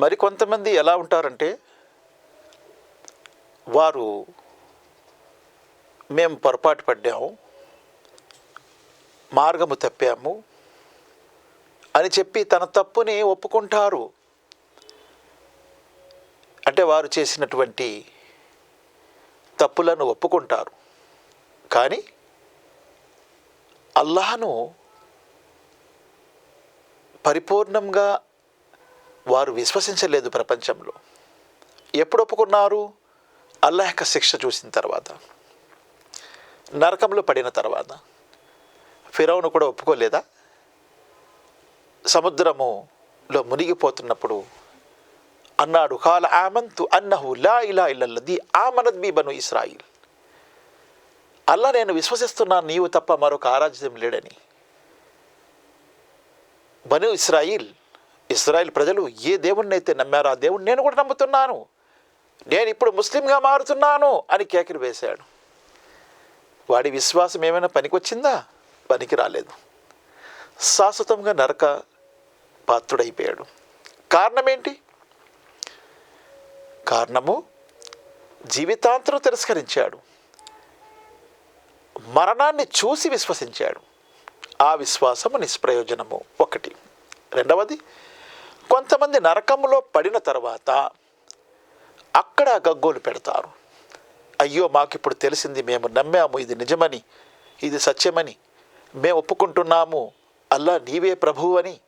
మరి కొంతమంది ఎలా ఉంటారంటే వారు మేము పొరపాటు పడ్డాము మార్గము తప్పాము అని చెప్పి తన తప్పుని ఒప్పుకుంటారు. అంటే వారు చేసినటువంటి తప్పులను ఒప్పుకుంటారు. కానీ అల్లాహను పరిపూర్ణంగా వారు విశ్వసించలేదు ప్రపంచంలో. ఎప్పుడు ఒప్పుకున్నారు? అల్లాహ్ యొక్క శిక్ష చూసిన తర్వాత. నరకంలో పడిన తర్వాత. ఫిరౌను కూడా ఒప్పుకోలేదా? సముద్రములో మునిగిపోతున్నప్పుడు అన్నాడు కాల ఆమంతు అన్నహు లా ఇలా ఇల్లల్లది ఆమనద్ బి బను ఇస్రాయిల్. అల్లా నేను విశ్వసిస్తున్నాను నీవు తప్ప మరొక ఆరాధ్యం లేడని. బను ఇస్రాయిల్ ఇస్రాయిల్ ప్రజలు ఏ దేవుణ్ణి అయితే నమ్మారో ఆ దేవుణ్ణి నేను కూడా నమ్ముతున్నాను. నేను ఇప్పుడు ముస్లింగా మారుతున్నాను అని కేకలు వేశాడు. వాడి విశ్వాసం ఏమైనా పనికొచ్చిందా? పనికి రాలేదు శాశ్వతంగా నరక పాత్రుడైపోయాడు. కారణం ఏంటి? కారణము జీవితాంతరం తిరస్కరించాడు. మరణాన్ని చూసి విశ్వసించాడు. ఆ విశ్వాసము నిష్ప్రయోజనము ఒకటి. రెండవది కొంతమంది నరకంలో పడిన తర్వాత అక్కడ గగ్గోలు పెడతారు. అయ్యో మాకు ఇప్పుడు తెలిసింది మేము నమ్మాము ఇది నిజమని ఇది సత్యమని మేము ఒప్పుకుంటున్నాము అల్లా నీవే ప్రభువు అని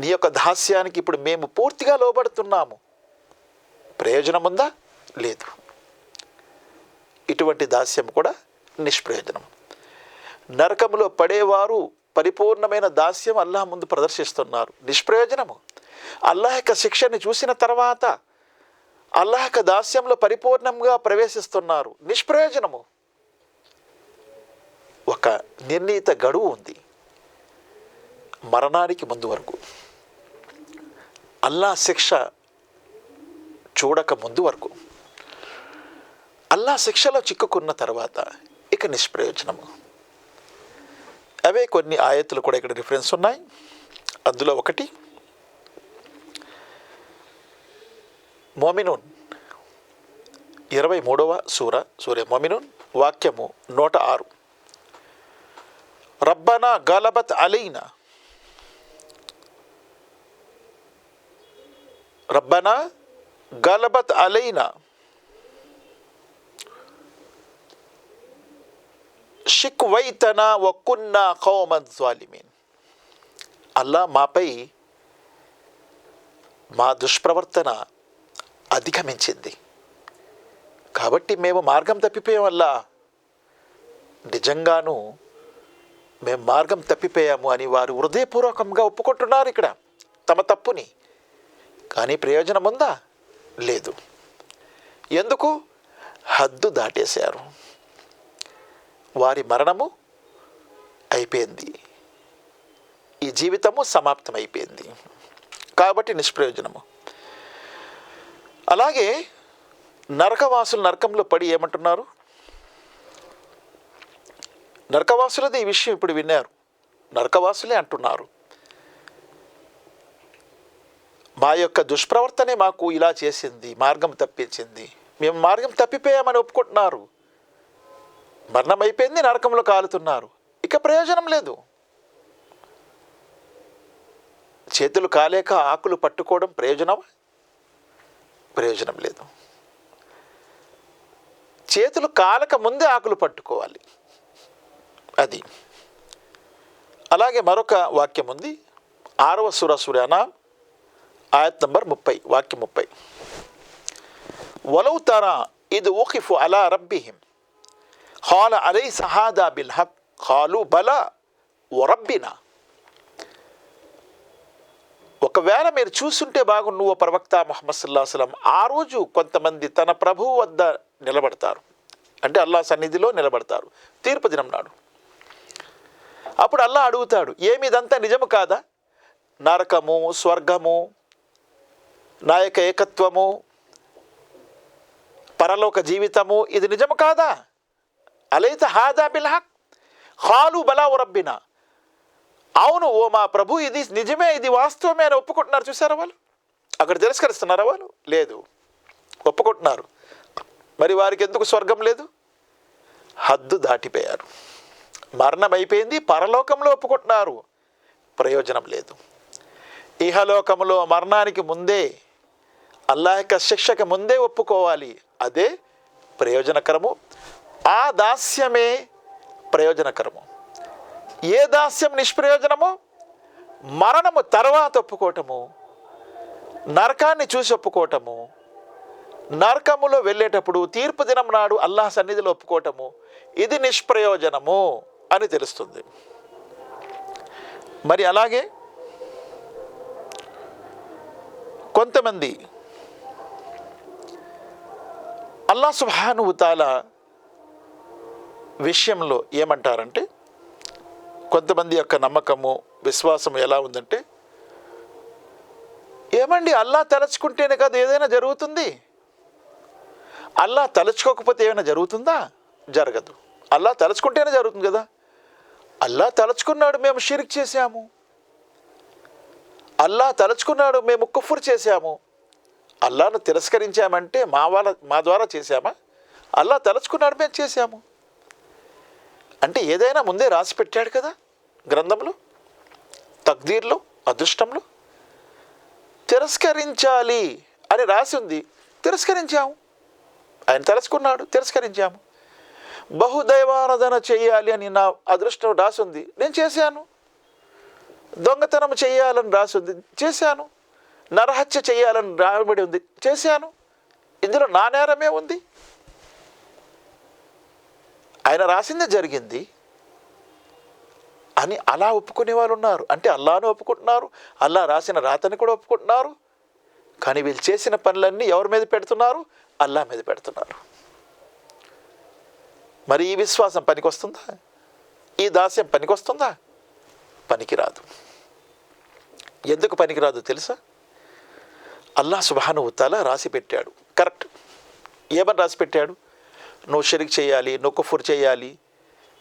నీ యొక్క దాస్యానికి ఇప్పుడు మేము పూర్తిగా లోబడుతున్నాము. ప్రయోజనం ఉందా లేదు. ఇటువంటి దాస్యం కూడా నిష్ప్రయోజనం. నరకములో పడేవారు పరిపూర్ణమైన దాస్యం అల్లాహ్ ముందు ప్రదర్శిస్తున్నారు. నిష్ప్రయోజనము. అల్లాహ్ యొక్క శిక్షని చూసిన తర్వాత అల్లాహ్ యొక్క దాస్యంలో పరిపూర్ణంగా ప్రవేశిస్తున్నారు. నిష్ప్రయోజనము. ఒక నిర్ణీత గడువు ఉంది. మరణానికి ముందు వరకు. అల్లా శిక్ష చూడక ముందు వరకు. అల్లా శిక్షలో చిక్కుకున్న తర్వాత ఇక నిష్ప్రయోజనము. అవే కొన్ని ఆయతులు కూడా ఇక్కడ రిఫరెన్స్ ఉన్నాయి. అందులో ఒకటి మోమినూన్. ఇరవై మూడవ సూర సూర్య మోమినూన్ వాక్యము నూట ఆరు. రబ్బనా గలబత్ అలైనా. రబ్బనా గలబత్ అలైనా. షిక్వైతనా వక్కున్నా కౌమన్ జాలిమీన్ అల్లా మాపై మా దుష్ప్రవర్తన అధిగమించింది. కాబట్టి మేము మార్గం తప్పిపోయాం వల్ల నిజంగాను మేము మార్గం తప్పిపోయాము అని వారు హృదయపూర్వకంగా ఒప్పుకుంటున్నారు ఇక్కడ. తమ తప్పుని. కానీ ప్రయోజనం ఉందా? లేదు. ఎందుకు? హద్దు దాటేశారు. వారి మరణము అయిపోయింది. ఈ జీవితము సమాప్తం అయిపోయింది కాబట్టి నిష్ప్రయోజనము. అలాగే నరకవాసులు నరకంలో పడి ఏమంటున్నారు? నరకవాసులది ఈ విషయం ఇప్పుడు విన్నారు. నరకవాసులే అంటున్నారు. మా యొక్క దుష్ప్రవర్తనే మాకు ఇలా చేసింది మార్గం తప్పించింది. మేము మార్గం తప్పిపోయామని ఒప్పుకుంటున్నారు. మరణం అయిపోయింది నరకంలో కాలుతున్నారు. ఇక ప్రయోజనం లేదు. చేతులు కాలేక ఆకులు పట్టుకోవడం ప్రయోజనం ప్రయోజనం లేదు. చేతులు కాలక ముందే ఆకులు పట్టుకోవాలి. అది. అలాగే మరొక వాక్యం ఉంది. ఆరవ సుర సురాన ఆయత్ నంబర్ ముప్పై వాక్యం ముప్పై. వలవు తరా ఇది ఊకిఫు అలా రబ్బిహిం. హాల అలై సహాదా బిల్ హక్. హాలు బల ఒరబ్బినా ఒకవేళ మీరు చూసుంటే బాగుండు నువ్వు ప్రవక్త మొహమ్మద్ సల్లా సలం ఆ రోజు కొంతమంది తన ప్రభువు వద్ద నిలబడతారు. అంటే అల్లా సన్నిధిలో నిలబడతారు. తీర్పు దినం నాడు. అప్పుడు అల్లా అడుగుతాడు ఏమి ఇదంతా నిజము కాదా? నరకము స్వర్గము నా యొక్క ఏకత్వము పరలోక జీవితము ఇది నిజము కాదా? అలైత హాదా బిల్హక్ హాలు బలా ఉరబ్బినా అవును ఓ మా ప్రభు ఇది నిజమే ఇది వాస్తవమే అని ఒప్పుకుంటున్నారు. చూసారా వాళ్ళు? అక్కడ తిరస్కరిస్తున్నారా వాళ్ళు? లేదు. ఒప్పుకుంటున్నారు. మరి వారికి ఎందుకు స్వర్గం లేదు? హద్దు దాటిపోయారు. మరణం అయిపోయింది పరలోకంలో ఒప్పుకుంటున్నారు. ప్రయోజనం లేదు. ఇహలోకంలో మరణానికి ముందే అల్లాహ్ యొక్క శిక్షకు ముందే ఒప్పుకోవాలి. అదే ప్రయోజనకరము. ఆ దాస్యమే ప్రయోజనకరము. ఏ దాస్యం నిష్ప్రయోజనము? మరణము తర్వాత ఒప్పుకోవటము నరకాన్ని చూసి ఒప్పుకోవటము నరకములో వెళ్ళేటప్పుడు తీర్పు దినం నాడు అల్లాహ్ సన్నిధిలో ఒప్పుకోవటము ఇది నిష్ప్రయోజనము అని తెలుస్తుంది. మరి అలాగే కొంతమంది అల్లా సుహానుతాల విషయంలో ఏమంటారంటే కొంతమంది యొక్క నమ్మకము విశ్వాసం ఎలా ఉందంటే ఏమండి అల్లా తలుచుకుంటేనే కదా ఏదైనా జరుగుతుంది? అల్లా తలుచుకోకపోతే ఏమైనా జరుగుతుందా? జరగదు. అల్లా తలుచుకుంటేనే జరుగుతుంది కదా. అల్లా తలుచుకున్నాడు మేము షిరిక్ చేశాము. అల్లా తలుచుకున్నాడు మేము కుఫుర్ చేశాము. అల్లాను తిరస్కరించామంటే మా వాళ్ళ మా ద్వారా చేశామా? అల్లా తలుచుకున్నాడు మేము చేశాము. అంటే ఏదైనా ముందే రాసి పెట్టాడు కదా. గ్రంథంలో తక్దీర్లో అదృష్టంలో తిరస్కరించాలి అని రాసి ఉంది. తిరస్కరించాము. ఆయన తలుచుకున్నాడు తిరస్కరించాము. బహుదైవారాధన చేయాలి అని నా అదృష్టం రాసి ఉంది. నేను చేశాను. దొంగతనం చేయాలని రాసి ఉంది. చేశాను. నరహత్య చేయాలని రాయబడి ఉంది. చేశాను. ఇందులో నా నేరమే ఉంది. ఆయన రాసిందే జరిగింది. అని అలా ఒప్పుకునే వాళ్ళు ఉన్నారు. అంటే అల్లాను ఒప్పుకుంటున్నారు అల్లా రాసిన రాతని కూడా ఒప్పుకుంటున్నారు. కానీ వీళ్ళు చేసిన పనులన్నీ ఎవరి మీద పెడుతున్నారు? అల్లా మీద పెడుతున్నారు. మరి ఈ విశ్వాసం పనికొస్తుందా? ఈ దాస్యం పనికొస్తుందా? పనికిరాదు. ఎందుకు పనికిరాదు తెలుసా? అల్లా సుబాను ఉత్తాల రాసి పెట్టాడు. కరెక్ట్. ఏమని రాసి పెట్టాడు? నువ్వు షరిక్ చేయాలి నువ్వు కుఫుర్ చేయాలి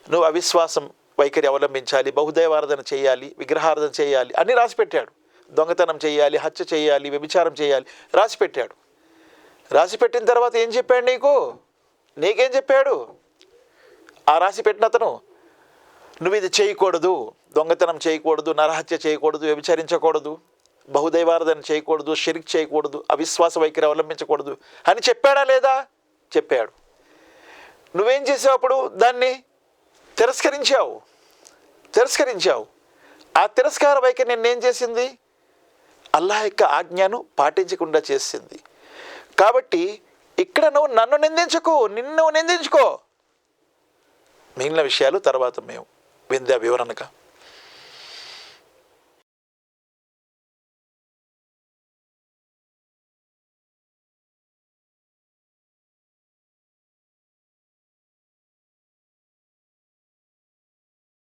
నువ్వు అవిశ్వాసం వైఖరి అవలంబించాలి బహుదైవారాధన చేయాలి విగ్రహారాధన చేయాలి అన్నీ రాసి పెట్టాడు. దొంగతనం చేయాలి హత్య చేయాలి వ్యభిచారం చేయాలి రాసి పెట్టాడు. రాసి పెట్టిన తర్వాత ఏం చెప్పాడు నీకు? నీకేం చెప్పాడు? ఆ రాసి పెట్టిన అతను నువ్వు ఇది చేయకూడదు దొంగతనం చేయకూడదు నరహత్య చేయకూడదు వ్యభిచరించకూడదు బహుదైవారాధన చేయకూడదు షిరిక్ చేయకూడదు అవిశ్వాస వైఖరి అవలంబించకూడదు అని చెప్పాడా లేదా? చెప్పాడు. నువ్వేం చేసావు అప్పుడు దాన్ని? తిరస్కరించావు. తిరస్కరించావు. ఆ తిరస్కార వైఖరి నిన్నేం చేసింది? అల్లాహ్ యొక్క ఆజ్ఞను పాటించకుండా చేసింది. కాబట్టి ఇక్కడ నువ్వు నన్ను నిందించకు నిన్ను నిందించుకో. మిగిలిన విషయాలు తర్వాత మేము విందా వివరణగా